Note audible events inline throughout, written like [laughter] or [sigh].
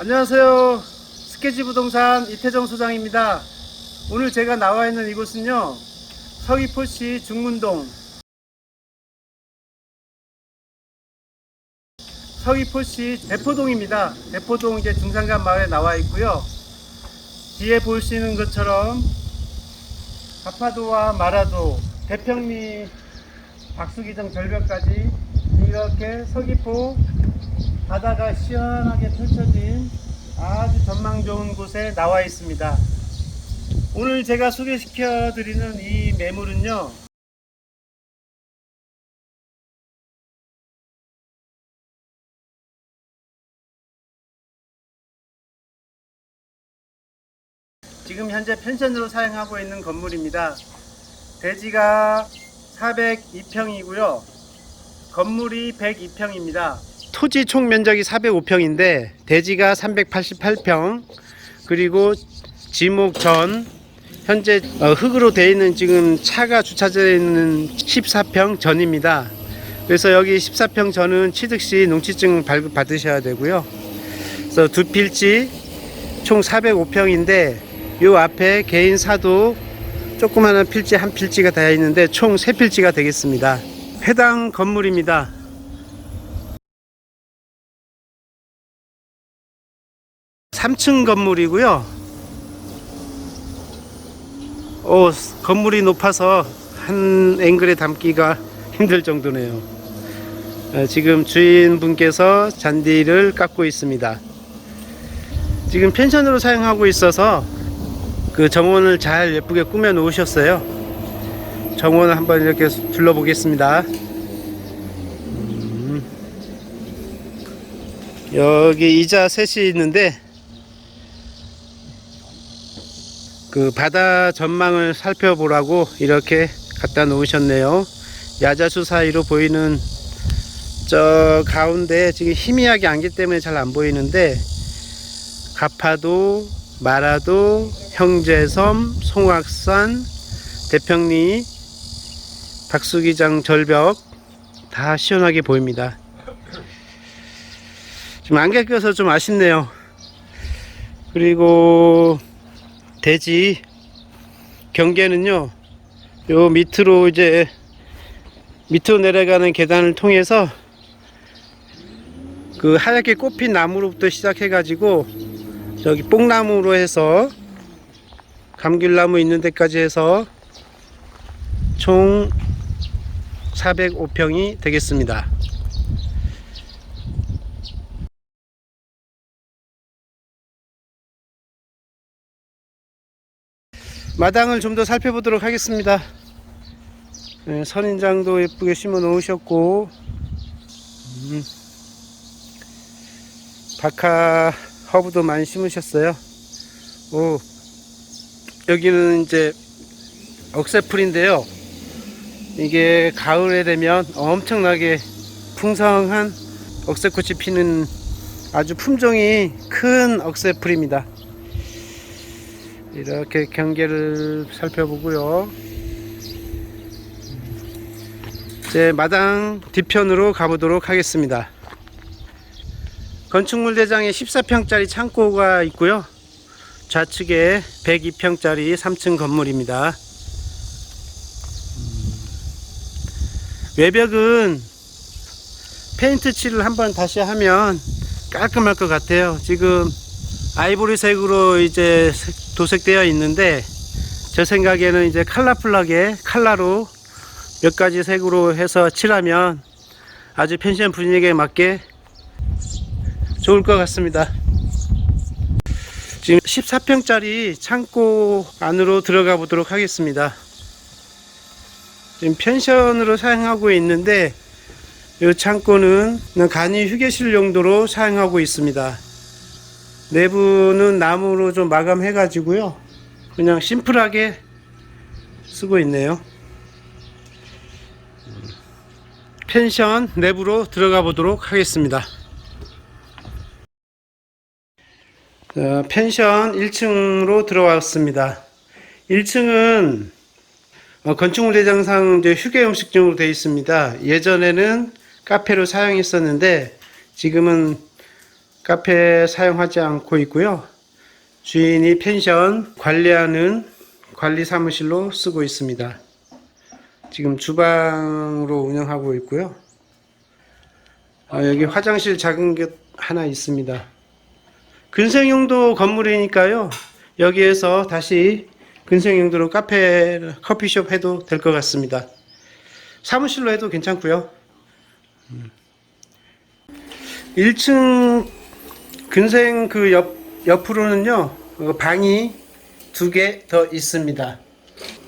안녕하세요. 스케치 부동산 이태정 소장입니다. 오늘 제가 나와 있는 이곳은요. 서귀포시 중문동 서귀포시 대포동입니다. 대포동 이제 중산간 마을에 나와 있고요. 뒤에 보시는 것처럼 가파도와 마라도, 대평리, 박수기정 절벽까지 이렇게 서귀포 바다가 시원하게 펼쳐진 아주 전망 좋은 곳에 나와 있습니다. 오늘 제가 소개시켜 드리는 이 매물은요. 지금 현재 펜션으로 사용하고 있는 건물입니다. 대지가 402평이고요. 건물이 102평입니다. 토지 총 면적이 405평인데 대지가 388평 그리고 지목 전 현재 어, 흙으로 되어 있는 지금 차가 주차되어 있는 14평 전입니다. 그래서 여기 14평 전은 취득 시 농취증 발급 받으셔야 되고요. 그래서 두 필지 총 405평인데 요 앞에 개인 사도 조그마한 필지 한 필지가 되어 있는데 총 세 필지가 되겠습니다. 해당 건물입니다. 3층 건물이고요. 오, 건물이 높아서 한 앵글에 담기가 [laughs] 힘들 정도네요. 어, 지금 주인분께서 잔디를 깎고 있습니다. 지금 펜션으로 사용하고 있어서 그 정원을 잘 예쁘게 꾸며 놓으셨어요. 정원을 한번 이렇게 둘러보겠습니다. 음. 여기 이자 셋이 있는데 그 바다 전망을 살펴보라고 이렇게 갖다 놓으셨네요. 야자수 사이로 보이는 저 가운데 지금 희미하게 안기 때문에 잘 안 보이는데 가파도, 마라도, 형제섬, 송악산, 대평리, 박수기장 절벽 다 시원하게 보입니다. 지금 안개 껴서 좀 아쉽네요. 그리고 대지 경계는요 요 밑으로 이제 밑으로 내려가는 계단을 통해서 그 하얗게 꽃핀 나무로부터 시작해 가지고 저기 뽕나무로 해서 감귤나무 있는 데까지 해서 총 405평이 되겠습니다. 마당을 좀 더 살펴보도록 하겠습니다. 네, 선인장도 예쁘게 심어 놓으셨고, 음, 박하 허브도 많이 심으셨어요. 오, 여기는 이제 억새풀인데요. 이게 가을에 되면 엄청나게 풍성한 억새꽃이 피는 아주 품종이 큰 억새풀입니다. 이렇게 경계를 살펴보고요. 이제 마당 뒤편으로 가보도록 하겠습니다. 건축물 대장에 14평짜리 창고가 있고요. 좌측에 102평짜리 3층 건물입니다. 외벽은 페인트 칠을 한번 다시 하면 깔끔할 것 같아요. 지금 아이보리색으로 이제 색- 도색되어 있는데 제 생각에는 이제 컬러풀하게 컬러로 몇 가지 색으로 해서 칠하면 아주 펜션 분위기에 맞게 좋을 것 같습니다. 지금 14평짜리 창고 안으로 들어가 보도록 하겠습니다. 지금 펜션으로 사용하고 있는데 이 창고는 간이 휴게실 용도로 사용하고 있습니다. 내부는 나무로 좀 마감해 가지고요. 그냥 심플하게 쓰고 있네요. 펜션 내부로 들어가 보도록 하겠습니다. 어, 펜션 1층으로 들어왔습니다. 1층은 어, 건축물 대장상 이제 휴게 음식점으로 되어 있습니다. 예전에는 카페로 사용했었는데 지금은 카페 사용하지 않고 있고요. 주인이 펜션 관리하는 관리 사무실로 쓰고 있습니다. 지금 주방으로 운영하고 있고요. 아, 여기 화장실 작은 게 하나 있습니다. 근생용도 건물이니까요. 여기에서 다시 근생 용도로 카페, 커피숍 해도 될 것 같습니다. 사무실로 해도 괜찮고요. 1층 근생 그 옆, 옆으로는요, 어, 방이 두 개 더 있습니다.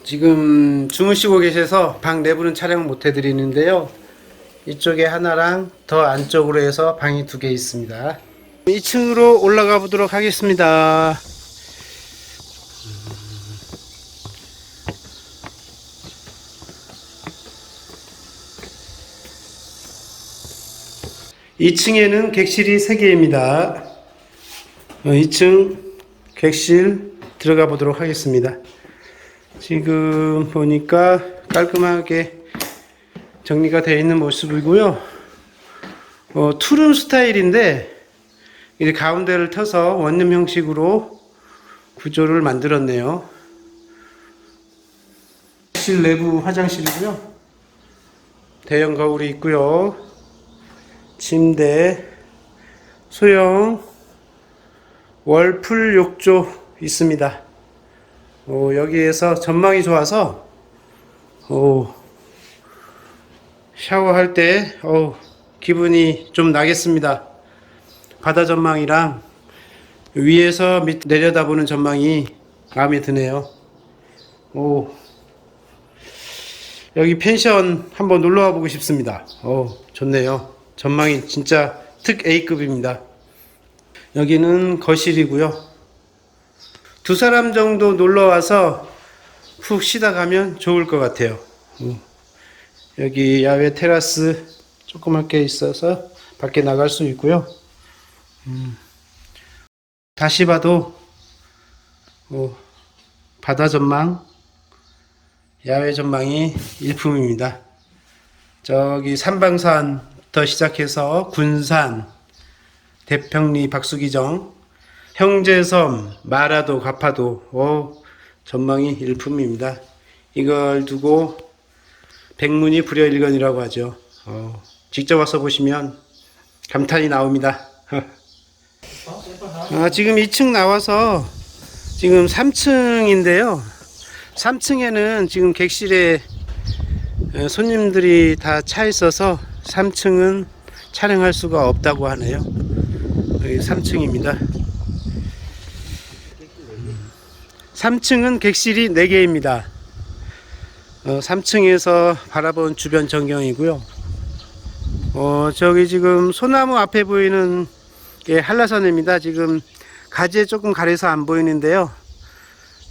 지금 주무시고 계셔서 방 내부는 촬영 못 해드리는데요. 이쪽에 하나랑 더 안쪽으로 해서 방이 두 개 있습니다. 2층으로 올라가 보도록 하겠습니다. 2층에는 객실이 3개입니다. 2층 객실 들어가 보도록 하겠습니다. 지금 보니까 깔끔하게 정리가 되어 있는 모습이고요. 어, 투룸 스타일인데 이제 가운데를 터서 원룸 형식으로 구조를 만들었네요. 실 내부 화장실이고요. 대형 거울이 있고요. 침대, 소형, 월풀 욕조 있습니다. 어, 여기에서 전망이 좋아서 어, 샤워할 때 어, 기분이 좀 나겠습니다. 바다 전망이랑 위에서 밑 내려다보는 전망이 마음에 드네요. 오, 여기 펜션 한번 놀러 와 보고 싶습니다. 어, 좋네요. 전망이 진짜 특 A급입니다. 여기는 거실이고요. 두 사람 정도 놀러 와서 푹 쉬다 가면 좋을 것 같아요. 음. 여기 야외 테라스 조그맣게 있어서 밖에 나갈 수 있고요. 음. 다시 봐도 뭐 바다 전망, 야외 전망이 일품입니다. 저기 삼방산부 터 시작해서 군산, 대평리, 박수기정, 형제섬, 마라도, 가파도, 오, 전망이 일품입니다. 이걸 두고 백문이 불여일견이라고 하죠. 어, 직접 와서 보시면 감탄이 나옵니다. 아, [laughs] 지금 2층 나와서 지금 3층인데요. 3층에는 지금 객실에 에, 손님들이 다 차 있어서 3층은 촬영할 수가 없다고 하네요. 여기 3층입니다. 3층은 객실이 4개입니다. 어, 3층에서 바라본 주변 전경이고요. 어, 저기 지금 소나무 앞에 보이는 게 한라산입니다. 지금 가지에 조금 가려서 안 보이는데요.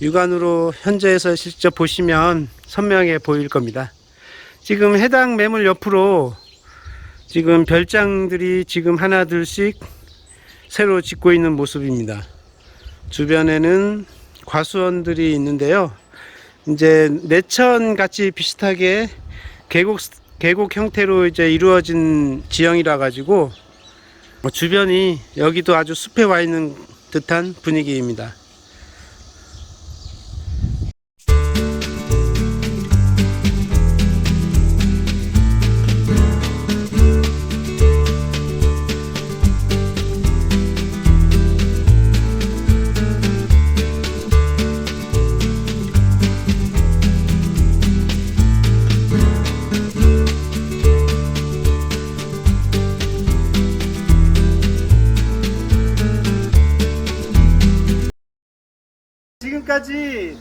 육안으로 현재에서 직접 보시면 선명해 보일 겁니다. 지금 해당 매물 옆으로 지금 별장들이 지금 하나둘씩 새로 짓고 있는 모습입니다. 주변에는 과수원들이 있는데요. 이제 내천 같이 비슷하게 계곡 계곡 형태로 이제 이루어진 지형이라 가지고 뭐 주변이 여기도 아주 숲에 와 있는 듯한 분위기입니다. 지금까지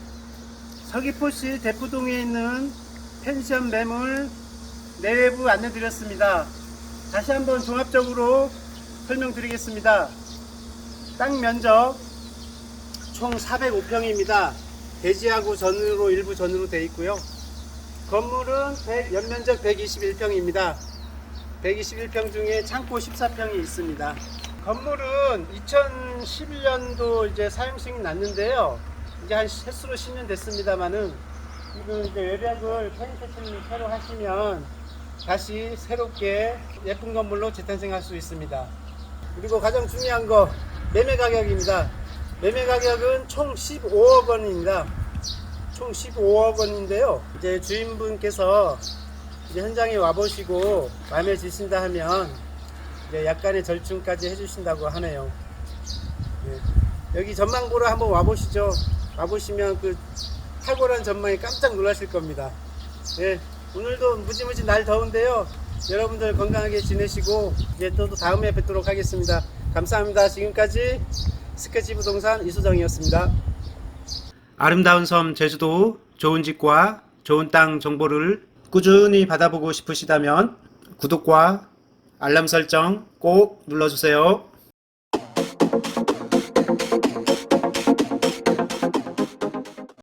서귀포시 대포동에 있는 펜션 매물 내부 안내 드렸습니다. 다시 한번 종합적으로 설명드리겠습니다. 땅 면적 총 405평입니다. 대지하고 전으로 일부 전으로 되어 있고요. 건물은 100, 연면적 121평입니다. 121평 중에 창고 14평이 있습니다. 건물은 2011년도 이제 사용승이 났는데요. 이제 한 횟수로 10년 됐습니다만은 지금 이제 외벽을 페인트칠을 새로 하시면 다시 새롭게 예쁜 건물로 재탄생할 수 있습니다. 그리고 가장 중요한 거 매매 가격입니다. 매매 가격은 총 15억 원입니다. 총 15억 원인데요. 이제 주인분께서 이제 현장에 와보시고 마음에 드신다 하면 이제 약간의 절충까지 해주신다고 하네요. 예. 여기 전망 보러 한번 와보시죠. 와보시면 그 탁월한 전망에 깜짝 놀라실 겁니다. 예. 오늘도 무지무지 날 더운데요. 여러분들 건강하게 지내시고 이제 또 다음에 뵙도록 하겠습니다. 감사합니다. 지금까지 스케치 부동산 이수정이었습니다. 아름다운 섬 제주도 좋은 집과 좋은 땅 정보를 꾸준히 받아보고 싶으시다면 구독과 알람 설정 꼭 눌러주세요.